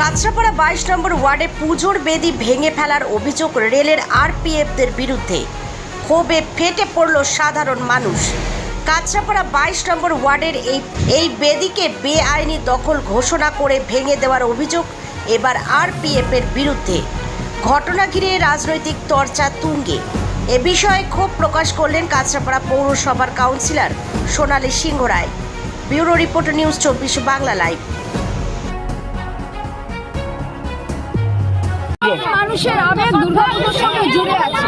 কাঁচরাপাড়া বাইশ নম্বর ওয়ার্ডে পুজোর বেদি ভেঙে ফেলার অভিযোগ রেলের আরপিএফদের বিরুদ্ধে। ক্ষোভে ফেটে পড়ল সাধারণ মানুষ। কাঁচরাপাড়া বাইশ নম্বর ওয়ার্ডের এই এই বেদিকে বেআইনি দখল ঘোষণা করে ভেঙে দেওয়ার অভিযোগ এবার আরপিএফের বিরুদ্ধে। ঘটনা ঘিরে রাজনৈতিক চর্চা তুঙ্গে। এ বিষয়ে ক্ষোভ প্রকাশ করলেন কাঁচরাপাড়া পৌরসভার councillor Sonali Singha Roy bureau report news চব্বিশ বাংলা লাইভ। মানুষের আবেগ দুর্গাপুজোর সঙ্গে জুড়ে আছে।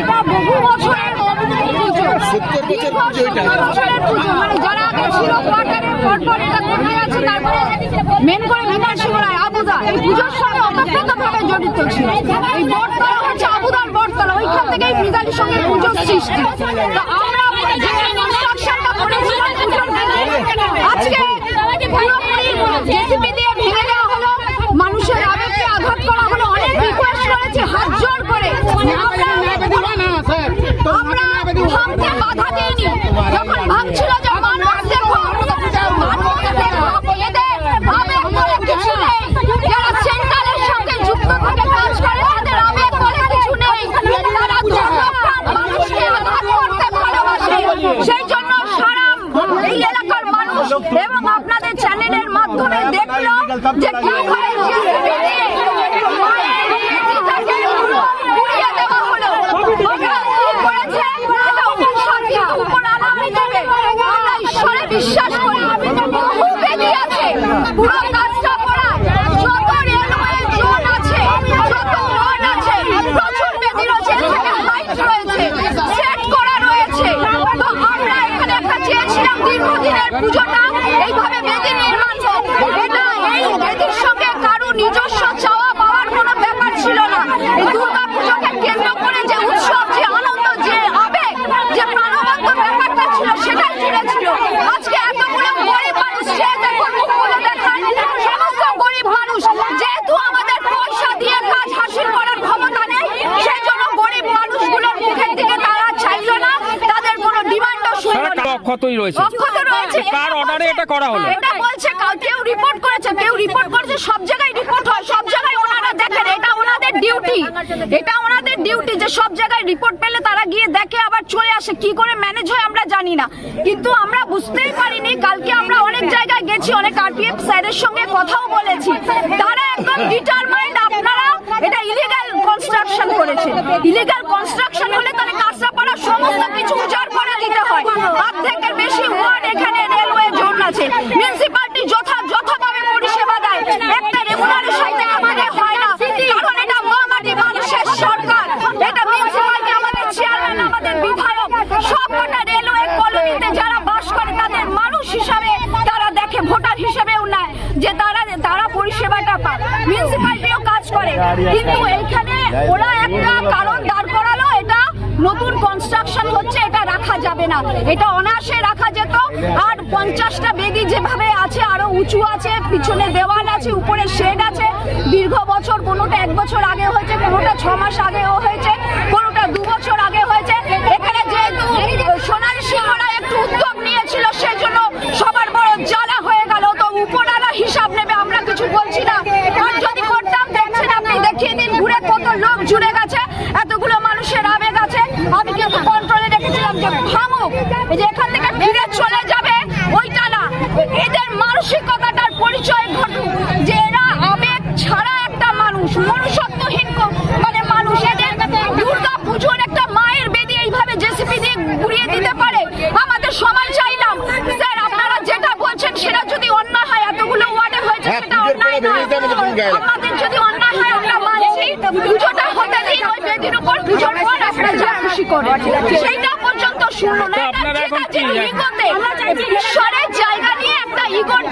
এটা বহু বছরের পুজো। বছরের পুজো। মানে যারা আগে ছিল কোয়ার্টারের পর পর এটা করতে আছে তারপরে মেন করে বিমান শিবরায় আবুদা এই পুজোর সঙ্গে অতপ্রতভাবে জড়িত ছিল। এই বটতলা হচ্ছে আবুদার বটতলা। ওইখান থেকেই মৃগালির সঙ্গে পুজোর সৃষ্টি। তো আমরা যে কনস্ট্রাকশনটা করেছিলাম পুজোর আজকে পুরোপুরি জেসিপি এবং আপনাদের চ্যানেলের মাধ্যমে দেখল যে কীভাবে JCB দিয়ে মায়ের মূর্তিটাকে উড়িয়ে দেওয়া হলো। ওরা কি করেছে? এটা উপশান্তি, উপর আলামী দেবে। আমরা ঈশ্বরে বিশ্বাস করি। বহু বেদি আছে। পুরো কাজটা করা। যত রেলওয়ে জোন আছে, যত ওয়ার্ড আছে, প্রচুর বেদি রয়েছে। এখানে height রয়েছে, set করা রয়েছে। তো আমরা এখানে একটা চেয়েছিলাম দীর্ঘদিনের পুজোটা এইভাবে বেদি নির্মাণ হোক। এটা এই বেদির সঙ্গে কারও নিজস্ব চাওয়া পাওয়ার কোনো ব্যাপার ছিল না এই দুর্গা পুজোকে কেন্দ্র করে যে উৎসব যে আনন্দ যে আবেগ যে প্রাণবন্ত ব্যাপারটা ছিল সেটাই জুড়ে ছিল আজকে এতগুলো গরিব মানুষ সে দেখুন মুখগুলো দেখান সমস্ত গরিব মানুষ যেহেতু আমাদের পয়সা দিয়ে কাজ হাসিল করার ক্ষমতা নেই সেই জন্য গরিব মানুষগুলোর মুখের দিকে তারা চাইলো না তাদের কোনো ডিমান্ডও শুনলো সারা না অক্ষতই রয়েছে। অক্ষত রয়েছে। কার অর্ডারে এটা করা হলো? এটা বলছে কাউ কেউ রিপোর্ট করেছে কেউ রিপোর্ট করেছে সব জায়গায় রিপোর্ট হয় সব জায়গায় ওনারা দেখেন এটা ওনাদের ডিউটি এটা ওনাদের ডিউটি যে সব জায়গায় রিপোর্ট পেলে তারা গিয়ে দেখে আবার চলে আসে কি করে ম্যানেজ হয় আমরা জানি না। কিন্তু আমরা বুঝতেই পারিনি কালকে আমরা অনেক জায়গায় গেছি অনেক আরপিএফ স্যারের সঙ্গে কথাও বলেছি। তারা একদম ডিটারমাইন্ড আপনারা এটা ইলিগাল কনস্ট্রাকশন করেছে। ইলিগাল কনস্ট্রাকশন হলে করে অর্ধেকের বেশি ওয়ার্ড এখানে রেলওয়ে জোন আছে। মিউনিসিপালিটি যথাযথভাবে পরিষেবা দেয়। একটা রেগুলারেশন থেকে আমাদের হয় না। কারণ এটা মহামাটি মানুষের সরকার। এটা মিউনিসিপালিটি আমাদের চেয়ারম্যান আমাদের বিধায়ক। সবকটা রেলওয়ে কলোনিতে যারা বাস করে, তাদের মানুষ হিসাবে তারা দেখে, ভোটার হিসেবেও নেয় যে তারা তারা পরিষেবাটা পায় মিউনিসিপালিটিও কাজ করে। কিন্তু এইখানে ওরা একটা কারণ দাঁড় করালো। নতুন কনস্ট্রাকশন হচ্ছে, এটা রাখা যাবে না। এটা অনায়াসে রাখা যেত, আর পঞ্চাশটা বেদি যেভাবে আছে, আরও উঁচু আছে, পিছনে দেওয়াল আছে, উপরে শেড আছে, দীর্ঘ বছর, কোনোটা এক বছর আগে হয়েছে, কোনোটা ছ মাস আগেও হয়েছে কোনোটা দু বছর আগে হয়েছে এখানে যেহেতু সোনালী সিংহরা একটু উদ্যোগ নিয়েছিল সেই জন্য সবার বড় জ্বালা হয়ে গেল তো উপরালা হিসাব নেবে আমরা কিছু বলছি না আর যদি করতাম দেখছেন আপনি দেখিয়ে দিন ঘুরে কত লোক জুড়ে গেছে এতগুলো মানুষের আবেগ আছে আমি কিন্তু কন্ট্রোলে রেখেছিলাম যে ভাঙুক এই যে এখান থেকে ফিরে চলে যাবে ওইটা না এদের মানসিকতাটার পরিচয় ঘটুক যে এরা আবেগ ছাড়া একটা মানুষ মনুষ্যত্বহীন ক- মানে মানুষ এদের দুর্গা পুজোর একটা মায়ের বেদি এইভাবে জেসিপি দিয়ে ঘুরিয়ে দিতে পারে আমাদের সবাই চাইলাম স্যার আপনারা যেটা বলছেন সেটা যদি অন্যায় হয় এতগুলো ওয়ার্ডে হয়েছে হ্যাঁ, সেটা পুজোর অন্যায় পরে বেরিয়ে যাবে তো কোন গায়ে? আমাদের যদি অন্যায় হয় আমরা মানছি। পুজোটা হতে দিন ওই বেদির উপর পুজোর পর আপনারা যা খুশি করেন সেইটা পর্যন্ত শুনলো না। এটা ঠিক আছে ইগোতে ঈশ্বরের জায়গা নিয়ে একটা ইগোর